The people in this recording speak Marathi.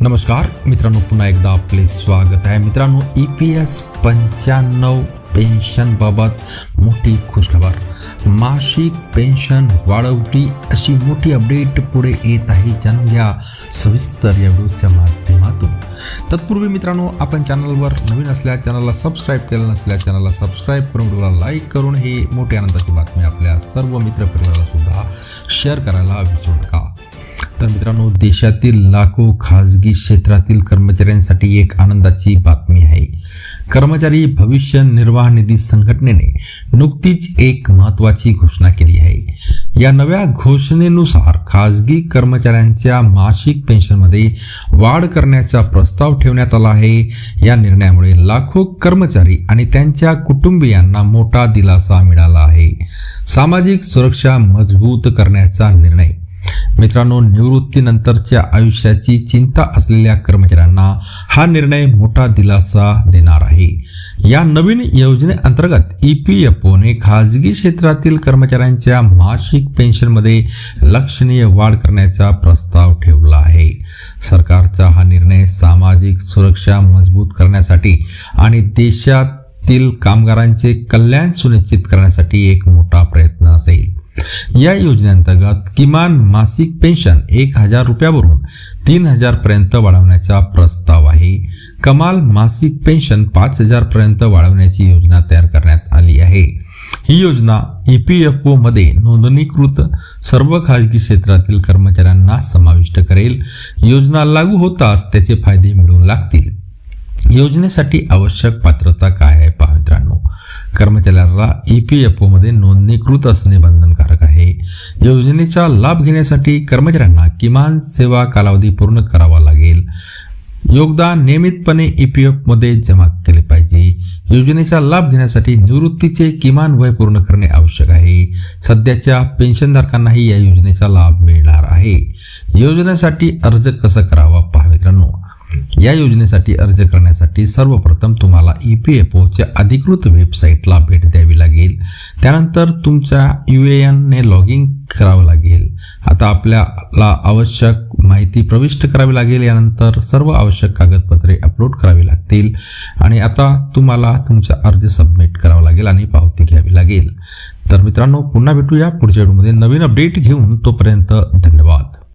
नमस्कार मित्रांनो पुन्हा एकदा आपले स्वागत आहे. मित्रांनो ई पी एस पंच्याण्णव पेन्शनबाबत मोठी खुशखबर. मासिक पेन्शन वाढवली अशी मोठी अपडेट पुढे येत आहे. जाणून घ्या सविस्तर या व्हिडिओच्या माध्यमातून. तत्पूर्वी मित्रांनो आपण चॅनलवर नवीन असल्या चॅनलला सबस्क्राईब केलं नसल्या चॅनलला सबस्क्राईब करून व्हिडिओला लाईक करून ही मोठी आनंदाची बातमी आपल्या सर्व मित्रपरिवाराला सुद्धा शेअर करायला विसरू नका. तर मित्रांनो देशातील लाखो खाजगी क्षेत्रातील कर्मचाऱ्यांसाठी एक आनंदाची बातमी आहे. कर्मचारी भविष्य निर्वाह निधी संघटनेने नुकतीच एक महत्वाची घोषणा केली आहे. या नव्या घोषणेनुसार खाजगी कर्मचाऱ्यांच्या मासिक पेन्शनमध्ये वाढ करण्याचा प्रस्ताव ठेवण्यात आला आहे. या निर्णयामुळे लाखो कर्मचारी आणि त्यांच्या कुटुंबियांना मोठा दिलासा मिळाला आहे. सामाजिक सुरक्षा मजबूत करण्याचा निर्णय मित्रांनो निवृत्तीनंतरच्या आयुष्याची चिंता असलेल्या कर्मचाऱ्यांना हा निर्णय मोठा दिलासा देणार आहे. या नवीन योजनेअंतर्गत ई पी एफ ओने खाजगी क्षेत्रातील कर्मचाऱ्यांच्या मासिक पेन्शनमध्ये लक्षणीय वाढ करण्याचा प्रस्ताव ठेवला आहे. सरकारचा हा निर्णय सामाजिक सुरक्षा मजबूत करण्यासाठी आणि देशातील कामगारांचे कल्याण सुनिश्चित करण्यासाठी एक मोठा प्रयत्न असेल. या योजनेअंतर्गत किमान मासिक पेन्शन एक हजार रुपयावरून तीन हजारपर्यंत वाढवण्याचा प्रस्ताव आहे. कमाल मासिक पेन्शन पाच हजारपर्यंत वाढवण्याची योजना तयार करण्यात आली आहे. ही योजना ई पी एफ ओमध्ये नोंदणीकृत सर्व खाजगी क्षेत्रातील कर्मचाऱ्यांना समाविष्ट करेल. योजना लागू होताच त्याचे फायदे मिळू लागतील. योजनेसाठी आवश्यक पात्रता काय आहे पहा कर्मचाऱ्याला ई पी एफ ओमध्ये नोंदणीकृत असणे बंधनकारक आहे. योजनेचा लाभ घेण्यासाठी कर्मचाऱ्यांना किमान सेवा कालावधी पूर्ण करावा लागेल. योगदान नियमितपणे ई पी एफमध्ये जमा केले पाहिजे. योजनेचा लाभ घेण्यासाठी निवृत्तीचे किमान वय पूर्ण करणे आवश्यक आहे. सध्याच्या पेन्शनधारकांनाही या योजनेचा लाभ मिळणार आहे. योजनेसाठी अर्ज कसा करावा? या योजनेसाठी अर्ज करण्यासाठी सर्वप्रथम तुम्हाला ई पी एफ ओच्या अधिकृत वेबसाईटला भेट द्यावी लागेल. त्यानंतर तुमच्या यू ए एनने लॉग इन करावं लागेल. आता आपल्याला आवश्यक माहिती प्रविष्ट करावी लागेल. यानंतर सर्व आवश्यक कागदपत्रे अपलोड करावी लागतील. आणि आता तुम्हाला तुमचा अर्ज सबमिट करावा लागेल आणि पावती घ्यावी लागेल. तर मित्रांनो पुन्हा भेटूया पुढच्या व्हिडिओमध्ये. नवीन अपडेट घेऊन तोपर्यंत धन्यवाद.